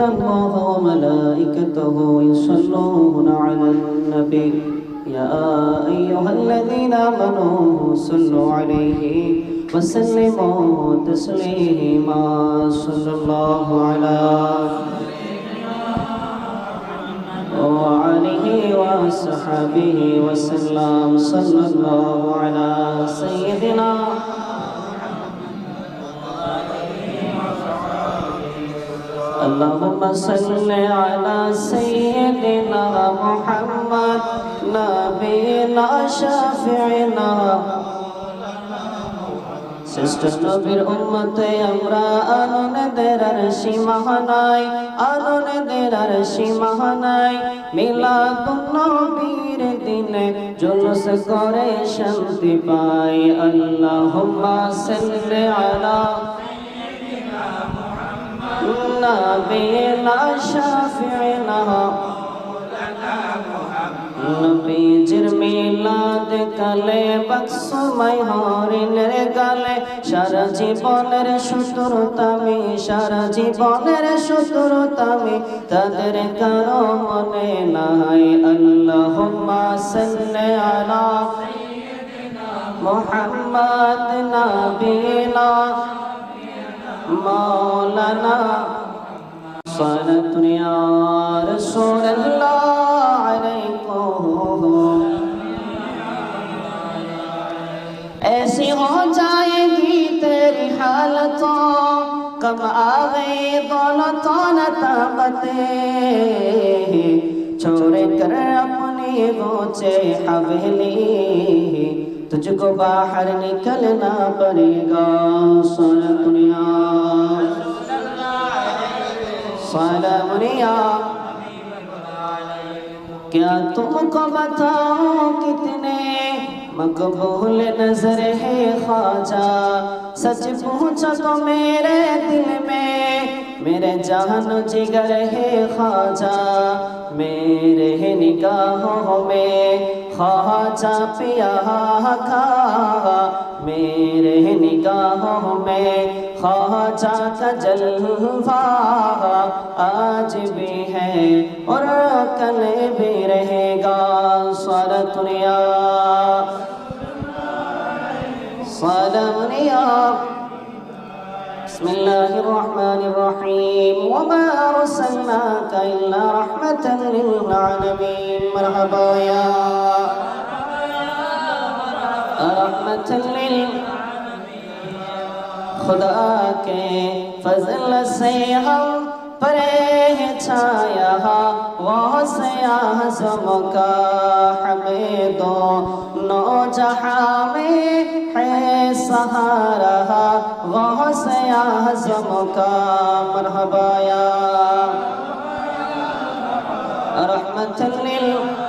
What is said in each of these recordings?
إن الله وملائكته يصلون على النبي يا أيها الذين آمنوا صلوا عليه وسلموا تسليما صلى الله على وعليه وصحبه وسلم صلى الله على سيدنا اللهم صل على سيدنا محمد نبينا شافعنا উন্মতে আমরা আনন্দের আর সীমাহানাই আনন্দের আর সীমাহানাই মিলাদ নবীর দিনে জলস করে শান্তি পাই আল্লাহুম্মা সাল্লি আলা নবীনা শফিনা নবীজির মিলাদ কালে বক্সময় হরিণের গালে সারা জীবনের সুতুর তামি সারা জীবনের সুতুর তামি তাদের কারো মনে নাই আল্লাহ সাল্লে আলা মোহাম্মদ নবীনা مولانا صلت یا رسول اللہ علیکم ایسی ہو جائے گی تیری حالتوں کب آگئی دولتوں نہ طاقتیں چھوڑے کر اپنی گوچے حویلی تجھ کو باہر نکلنا پڑے گا دنیا دنیا کیا تم کو بتاؤ کتنے مقبول نظر ہے خواجہ سچ پوچھا تو میرے دل میں میرے جہن جگر ہے خواجہ میرے نگاہوں میں खाचा पिया खा मेरे निगाहों में खाचा का जलवा आज भी है और कल भी रहेगा स्वर दुनिया صدمني بسم الله الرحمن الرحيم وما أرسلناك إلا رحمة للعالمين مرحبا يا چلے خدا کے فضل سے ہم پرے چھایا وہ سیاہ زم کا ہمیں دو نو جہاں میں ہے سہارا وہ سیاہ زم کا مرحبا یا رحمت للہ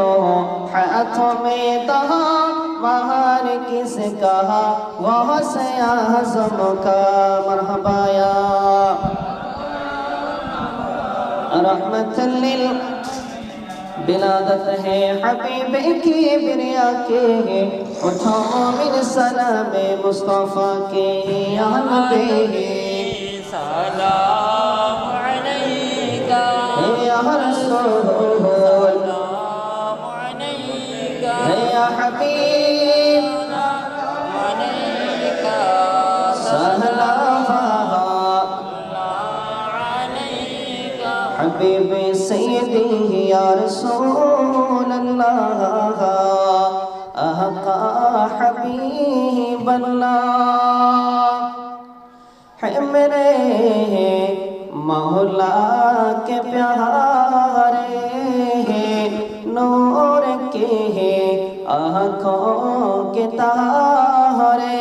تو ہاتھوں میں تہا باہر کس کہا وہ سے آزم کا مرحبا یا رحمت لل بلادت ہے حبیب کی بریا کے اٹھو مومن سلام مصطفیٰ کے یا نبی سلام علیکہ یا رسول حبیب سیدی یا رسول اللہ احقا حبیب اللہ ہے میرے مولا کے پیارے نور کے آنکھوں کے تارے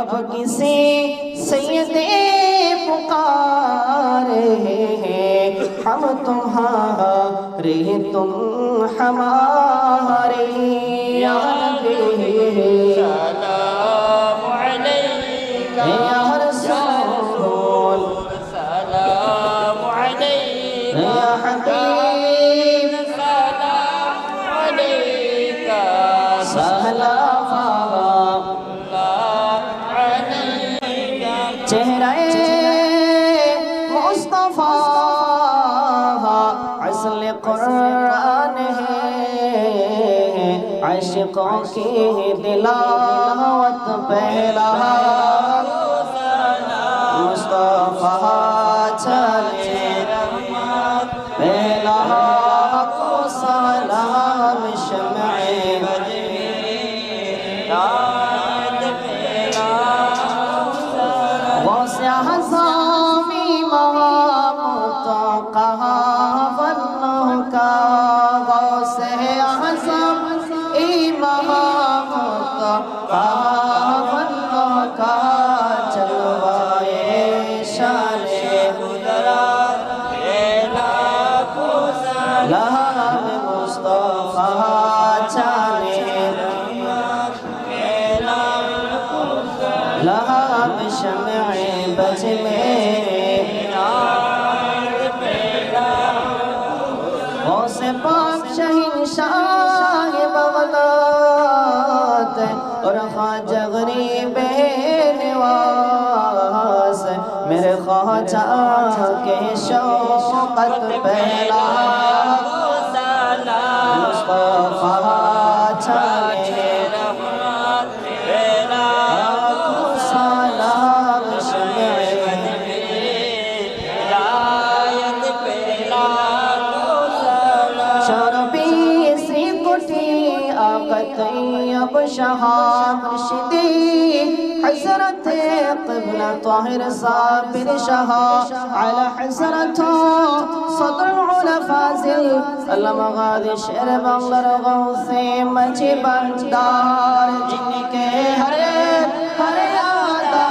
اب کسی سیدے پکارے हम तुम्हारे तुम हमारे কে لہ شمع بج میرے اوسے پاس شاہ شاہی مولا اور خواہاں جغری میرے خواہ چاہ کے شوقت پہلا طاهر صابر شها على حسرته صدر ফাজিল আল্লাহ মাগাদি শের বাংলার গৌসে মাঝে বান্দার জিনকে হরে হরে আতা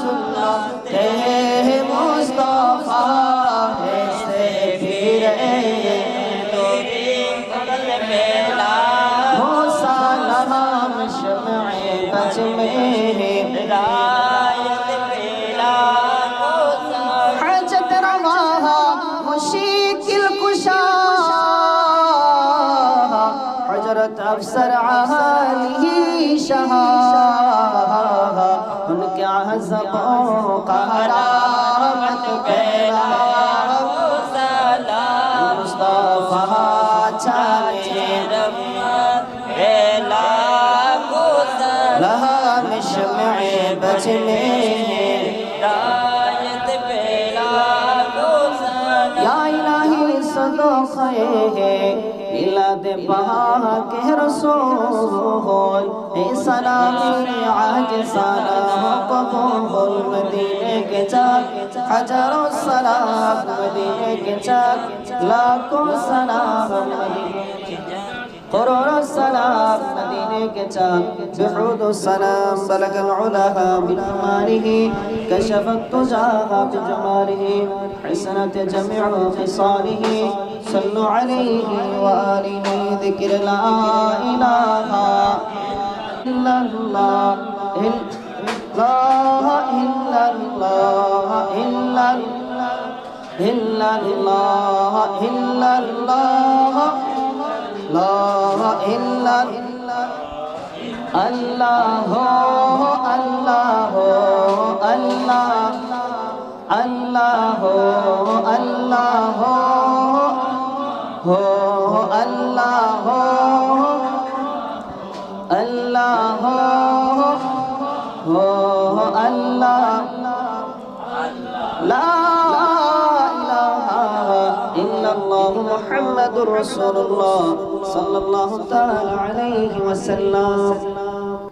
সুন্নাহ তে মুস্তাফা হে ফিরে তো কদল মেলা মুসা নাম শমে বজমে حضرت افسر عالی شاہ ان کے عزبوں کا رامت پیرا سلام مصطفیٰ چھانے رمہ بیلا کو سلام شمع بچنے মিলাদে বাহাকে রসোল এ সালামে আজ সালাম কবুল মদিনে কে চাক হাজারো সালাম মদিনে কে চাক লাখো সালাম قرار السلام مدينة كتاب بحوض السلام بلغ العلا من أمانه كشف التجى غاب جماله حسنة جميع خصاله صلوا عليه وآله ذكر لا إله إلا الله إلا الله إلا إلا الله إلا الله لا إلا الله আল্লাহ আল্লাহ হো আল্লাহ আল্লাহ হো আল্লাহ محمد رسول الله صلى الله تعالى عليه وسلم